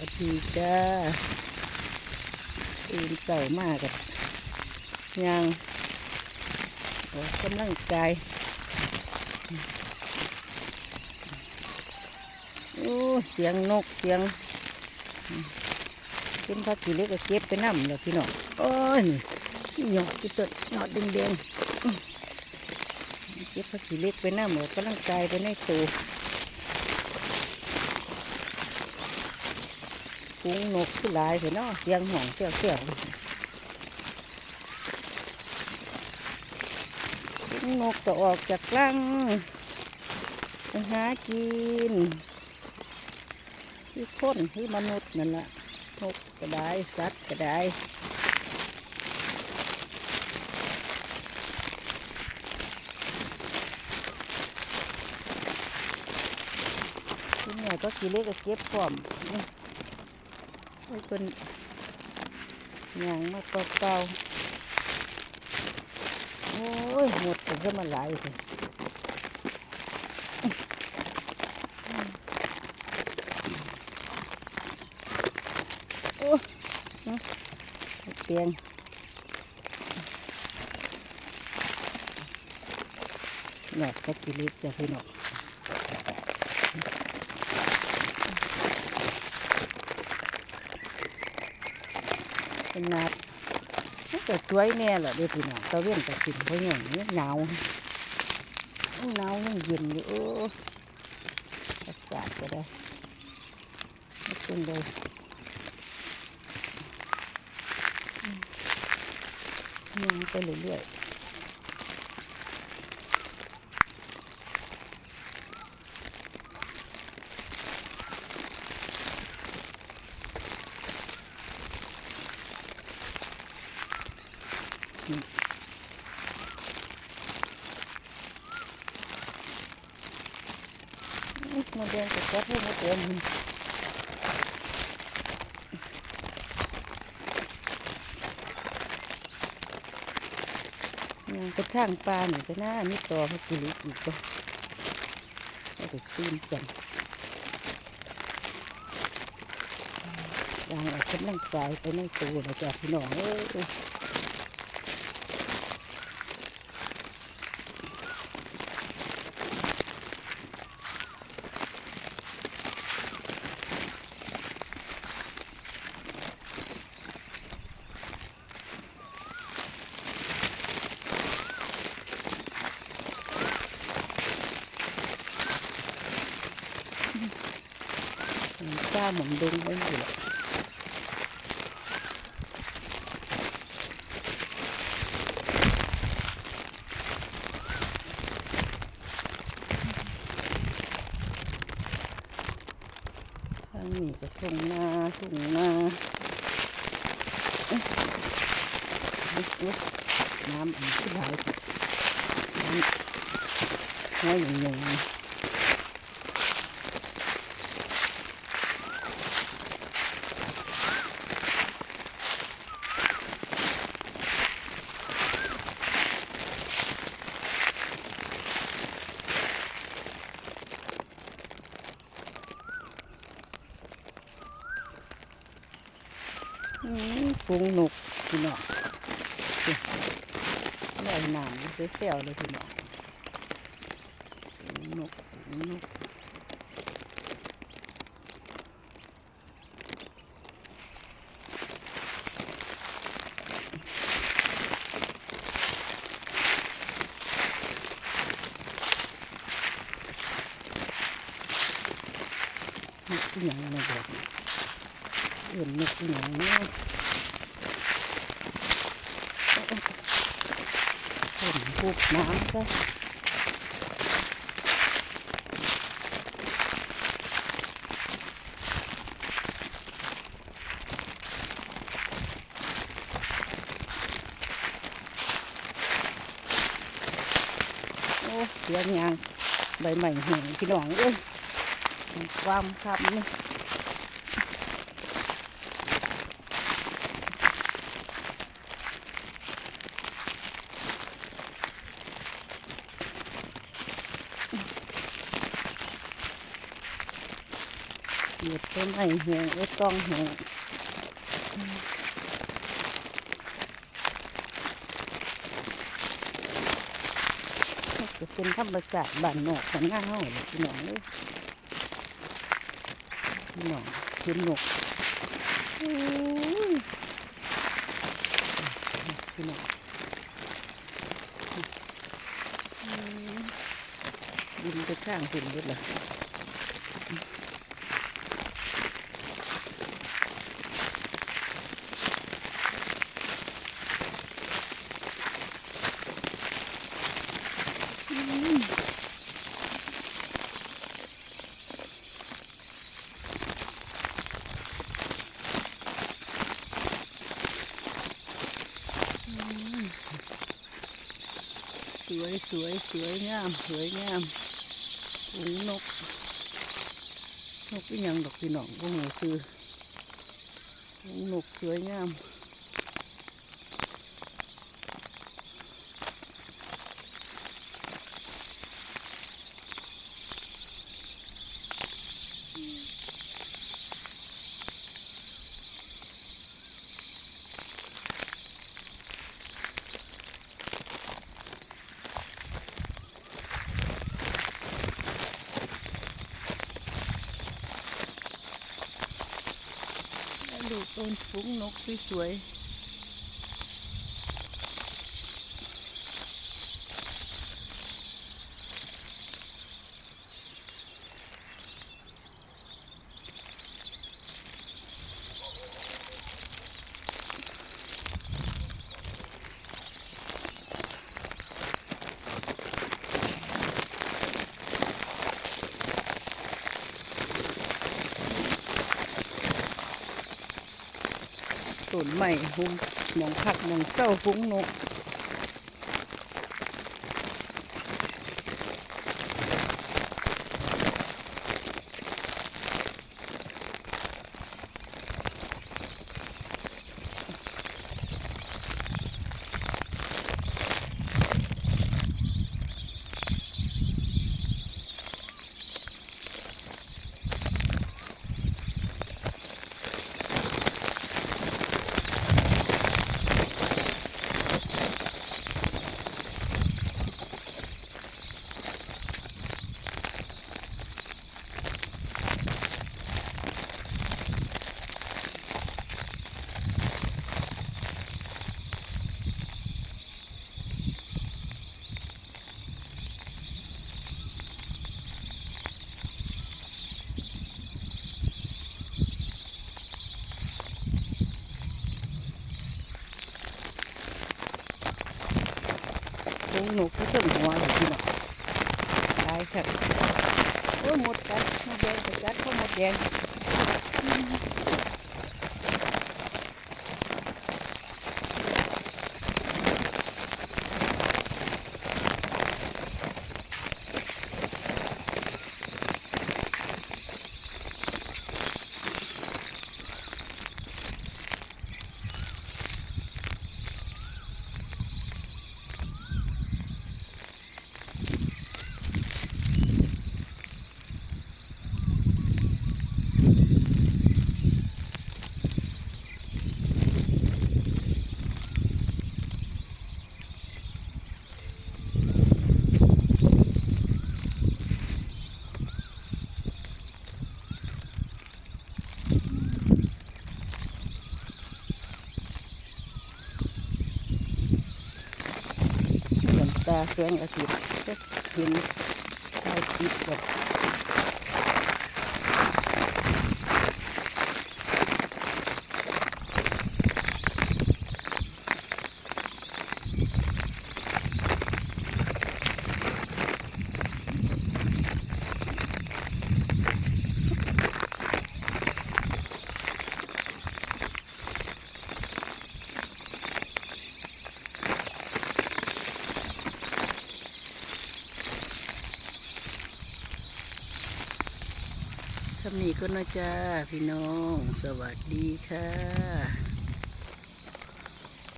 วัสดีจ้าตื่นเก่ามากกับยังออกกำลังกายโอ้เสียงนกเสียงเป็นพักกี่เล็กก็เก็บไปน้ำแล้วพี่น้องโอ้ยนี่หยอดที่ต้นหยอดแดงๆอื้อเก็บพักกี่เล็กไปน้ำออกกำลังกายไปในตัว กุ้งนกคือหลายเห็นเนาะเสียงห่องเสียวเสียวกุ้งนกก็ออกจากรังไปหากินคือคนคือมนุษย์นั่นละนกก็ได้สัตว์ก็ได้คุณแม่ก็กี่เล็กก็เก็บพร้อม โอ้เป็นหยางมาเก่าๆโอ้ย หมดกันซะมาหลายเลยโอ้เปลี่ยนหนอกก็กิลิกจ้ะพี่น้อง เป็นนาดมันก็สวยแน่แหละเด็กพี่น้องตะเวียนก็กินเพราะอย่างนี้หนาวหนาวมันเย็นอยู่โอ้อากาศก็ได้ไม่เป็นเลยอืมยังไปเรื่อยๆ มาเดินกับแก๊สให้มาเดินยังไปข้างปลาหนึ่งก็น่ามีต่อพระกิริอีกก็ก็ไปตื้นกันยางออกกำลังกายไปในตัวนะจ๊ะพี่น้องเอ้ย จ้าหมุนดึงไว้อยู่แหละทางนี้ก็ทุ่งนาทุ่งนาเอ๊ะเอ๊ะเอ๊ะน้ำอันที่ไหลน้ำน้อยอย่างหนึ่ง อืม ปุงนกพี่น้องลอยน้ำเสียวเลยพี่น้องนกนกอีหยังไม่บอกเอื่นนกอีหยังเนาะเห็นพูกน้ำก็เสียงยางใบใหม่แห้งพี่น้องเอ้ยความคำนี่ หยียดต้นไม้แหงไอ้ต้องแหงจะเป็นธรรมชาติบ้านนอกของหน้าเฮาเลยพี่น้องเลยพี่น้องเห็นนกพี่น้องอืมบินไปข้างฝุ่นเบิดเลย สวยสวยสวยงามสวยงามฝูงนก นกยังดอกพี่น้องพวกหนูคือฝูงนกสวยงาม ดูต้นฟุ้งนกสวยๆ นใหม่หุ้มหนองผักหนองเจ้าฟุ้งนก ฟุ้งนกที่เพิ่งหัวเลยพี่น้องตายครับโอ้หมดกัดหมดแดงไปกัดเข้าหมดแดง แสงอาทิตย์เห็นชาทิตย์แบบ นี้ก็นะจ้าพี่น้อง สวัสดีค่ะ